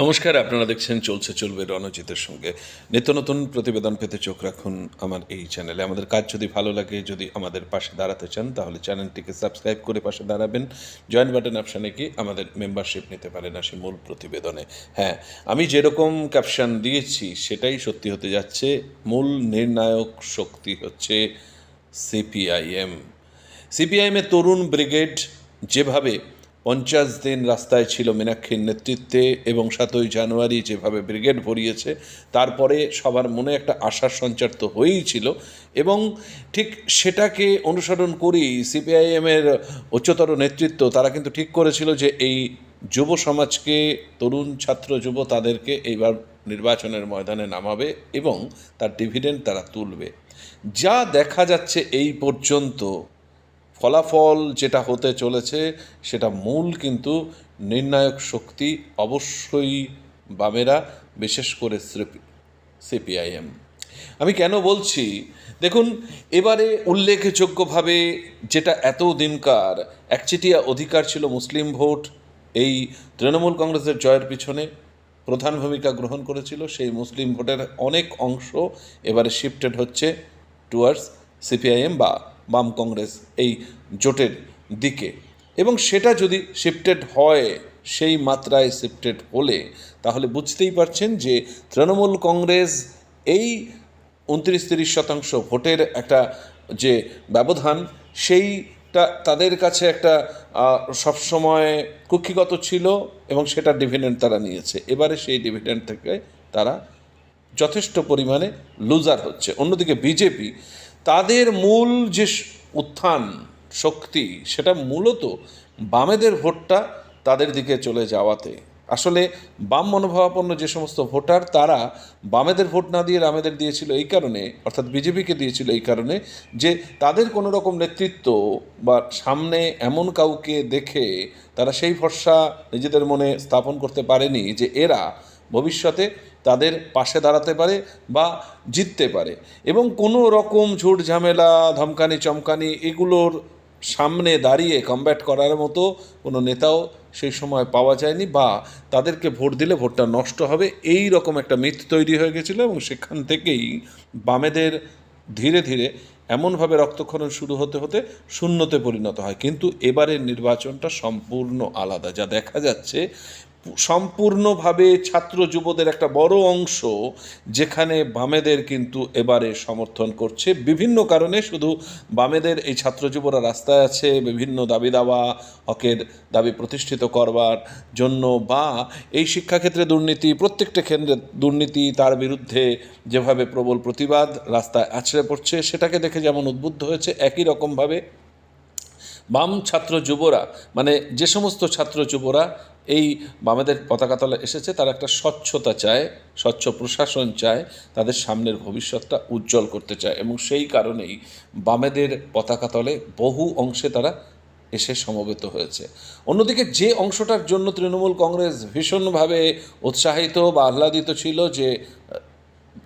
নমস্কার, আপনারা দেখছেন চলছে, চলবে রণজিতের সঙ্গে। নিত্য নতুন প্রতিবেদন পেতে চোখ রাখুন আমার এই চ্যানেলে আমাদের কাজ যদি ভালো লাগে, যদি আমাদের পাশে দাঁড়াতে চান, তাহলে চ্যানেলটিকে সাবস্ক্রাইব করে পাশে দাঁড়াবেন। জয়েন বাটন অপশানে কি আমাদের মেম্বারশিপ নিতে পারেন আসি মূল প্রতিবেদনে। হ্যাঁ আমি যেরকম ক্যাপশন দিয়েছি, সেটাই সত্যি হতে যাচ্ছে। মূল নির্ণায়ক শক্তি হচ্ছে সিপিআইএম সিপিআইএমের তরুণ ব্রিগেড যেভাবে পঞ্চাশ দিন রাস্তায় ছিল মীনাক্ষীর নেতৃত্বে এবং সাতই জানুয়ারি যেভাবে ব্রিগেড ভরিয়েছে, তারপরে সবার মনে একটা আশার সঞ্চার তো হয়েই ছিল এবং ঠিক সেটাকে অনুসরণ করেই সিপিআইএমের উচ্চতর নেতৃত্ব, তারা কিন্তু ঠিক করেছিল যে এই যুব সমাজকে, তরুণ ছাত্র যুব তাদেরকে এইবার নির্বাচনের ময়দানে নামাবে এবং তার ডিভিডেন্ড তারা তুলবে। যা দেখা যাচ্ছে এই পর্যন্ত ফলাফল যেটা হতে চলেছে, সেটা মূল কিন্তু নির্ণায়ক শক্তি অবশ্যই বামেরা, বিশেষ করে সিপিআইএম। আমি কেন বলছি? দেখুন, এবারে উল্লেখযোগ্যভাবে যেটা এত দিনকার, একচেটিয়া অধিকার ছিল মুসলিম ভোট, এই তৃণমূল কংগ্রেসের জয়ের পিছনে। প্রধান ভূমিকা গ্রহণ করেছিল সেই মুসলিম ভোটের অনেক অংশ এবারে শিফটেড হচ্ছে টুয়ার্ডস সিপিআইএম বা বাম কংগ্রেস এই জোটের দিকে। এবং সেটা যদি শিফটেড হয়, সেই মাত্রায় শিফটেড হলে, তাহলে বুঝতেই পারছেন যে তৃণমূল কংগ্রেস এই উনত্রিশ তিরিশ শতাংশ ভোটের একটা যে ব্যবধান, সেইটা তাদের কাছে একটা সবসময় কুক্ষিগত ছিল এবং সেটা ডিভিডেন্ড তারা নিয়েছে। এবারে সেই ডিভিডেন্ড থেকে তারা যথেষ্ট পরিমাণে লুজার হচ্ছে। অন্যদিকে বিজেপি তাদের মূল যে উত্থান, শক্তি, সেটা মূলত বামেদের ভোটটা তাদের দিকে চলে যাওয়াতে। আসলে বাম মনোভাবাপন্ন যে সমস্ত ভোটার, তারা বামেদের ভোট না দিয়ে রামেদের দিয়েছিল এই কারণে, অর্থাৎ বিজেপিকে দিয়েছিল এই কারণে, যে তাদের কোনো রকম নেতৃত্ব বা সামনে এমন কাউকে দেখে তারা সেই ভরসা নিজেদের মনে স্থাপন করতে পারেনি যে এরা ভবিষ্যতে তাদের পাশে দাঁড়াতে পারে বা জিততে পারে। এবং কোনো রকম ঝুট ঝামেলা, ধমকানি, চমকানি এগুলোর সামনে দাঁড়িয়ে কমব্যাট করার মতো কোনো নেতাও সেই সময় পাওয়া যায়নি বা তাদেরকে ভোট দিলে ভোটটা নষ্ট হবে এই রকম একটা মিথ তৈরি হয়ে গেছিল এবং সেখান থেকেই বামেদের ধীরে ধীরে এমনভাবে রক্তক্ষরণ শুরু হতে হতে শূন্যতে পরিণত হয়। কিন্তু এবারের নির্বাচনটা সম্পূর্ণ আলাদা। যা দেখা যাচ্ছে সম্পূর্ণভাবে ছাত্র যুবদের একটা বড় অংশ যেখানে বামেদের কিন্তু এবারে সমর্থন করছে। বিভিন্ন কারণে শুধু বামেদের এই ছাত্র যুবরা রাস্তায় আছে, বিভিন্ন দাবি দাওয়া, হকের দাবি প্রতিষ্ঠিত করবার জন্য বা এই শিক্ষাক্ষেত্রে দুর্নীতি, প্রত্যেকটা কেন্দ্রে দুর্নীতি তার বিরুদ্ধে যেভাবে প্রবল প্রতিবাদ রাস্তায় আছড়ে পড়ছে, সেটাকে দেখে যেমন উদ্বুদ্ধ হয়েছে, একই রকমভাবে বাম ছাত্র যুবরা মানে যে সমস্ত ছাত্র যুবরা এই বামেদের পতাকা তলে এসেছে, তারা একটা স্বচ্ছতা চায়, স্বচ্ছ প্রশাসন চায়, তাদের সামনের ভবিষ্যৎটা উজ্জ্বল করতে চায় এবং সেই কারণেই বামেদের পতাকা তলে বহু অংশে তারা এসে সমবেত হয়েছে। অন্যদিকে যে অংশটার জন্য তৃণমূল কংগ্রেস ভীষণভাবে উৎসাহিত বা আহ্লাদিত ছিল যে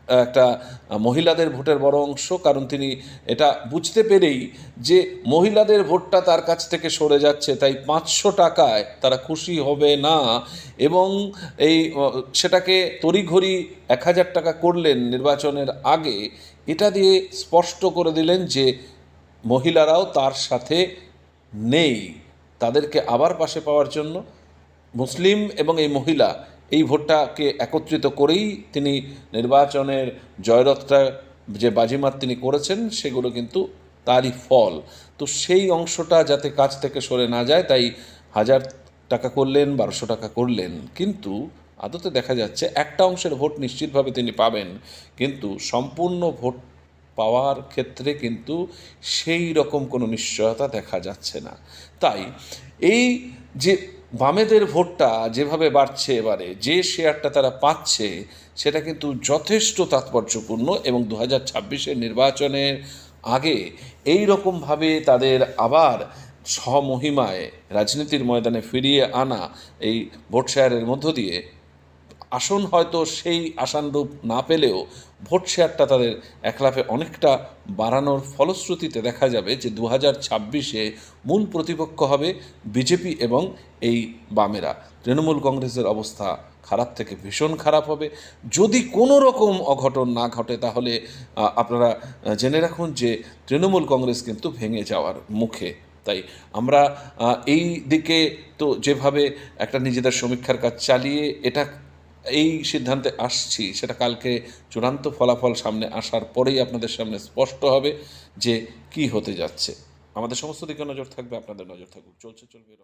একটা মহিলাদের ভোটের বড় অংশ, কারণ তিনি এটা বুঝতে পেরেই যে মহিলাদের ভোটটা তার কাছ থেকে সরে যাচ্ছে, তাই পাঁচশো টাকায় তারা খুশি হবে না। এবং এই সেটাকে তড়িঘড়ি এক হাজার টাকা করলেন নির্বাচনের আগে। এটা দিয়ে স্পষ্ট করে দিলেন যে মহিলারাও তার সাথে নেই। তাদেরকে আবার পাশে পাওয়ার জন্য মুসলিম এবং এই মহিলা এই ভোটটাকে একত্রিত করেই তিনি নির্বাচনের জয়রথটা যে বাজিমাত তিনি করেছেন, সেগুলো কিন্তু তারই ফল। তো সেই অংশটা যাতে কাছ থেকে সরে না যায়, তাই হাজার টাকা করলেন, বারোশো টাকা করলেন। কিন্তু আদতে দেখা যাচ্ছে একটা অংশের ভোট নিশ্চিতভাবে তিনি পাবেন। কিন্তু সম্পূর্ণ ভোট পাওয়ার ক্ষেত্রে কিন্তু সেই রকম কোনো নিশ্চয়তা দেখা যাচ্ছে না। তাই এই যে বামেদের ভোটটা যেভাবে বাড়ছে এবারে, যে শেয়ারটা তারা পাচ্ছে, সেটা কিন্তু যথেষ্ট তাৎপর্যপূর্ণ এবং দু হাজার ছাব্বিশের নির্বাচনের আগে এই রকমভাবে তাদের আবার স্বমহিমায় রাজনীতির ময়দানে ফিরিয়ে আনা এই ভোট শেয়ারের মধ্য দিয়ে আসন হয়তো সেই আশানুরূপ না পেলেও ভোট শেয়ারটা তাদের একলাফে অনেকটা বাড়ানোর ফলশ্রুতিতে দেখা যাবে যে দু হাজার ছাব্বিশে মূল প্রতিপক্ষ হবে বিজেপি এবং এই বামেরা। তৃণমূল কংগ্রেসের অবস্থা খারাপ থেকে ভীষণ খারাপ হবে। যদি কোনো রকম অঘটন না ঘটে তাহলে আপনারা জেনে রাখুন যে তৃণমূল কংগ্রেস কিন্তু ভেঙে যাওয়ার মুখে। তাই আমরা এই দিকে তো যেভাবে একটা নিজেদের সমীক্ষার কাজ চালিয়ে এটা এই সিদ্ধান্তে আসছি, সেটা কালকে চূড়ান্ত ফলাফল সামনে আসার পরেই আপনাদের সামনে স্পষ্ট হবে যে কি হতে যাচ্ছে। আমাদের সমস্ত দিকে নজর থাকবে, আপনাদের নজর থাকুক। চলছে, চলবে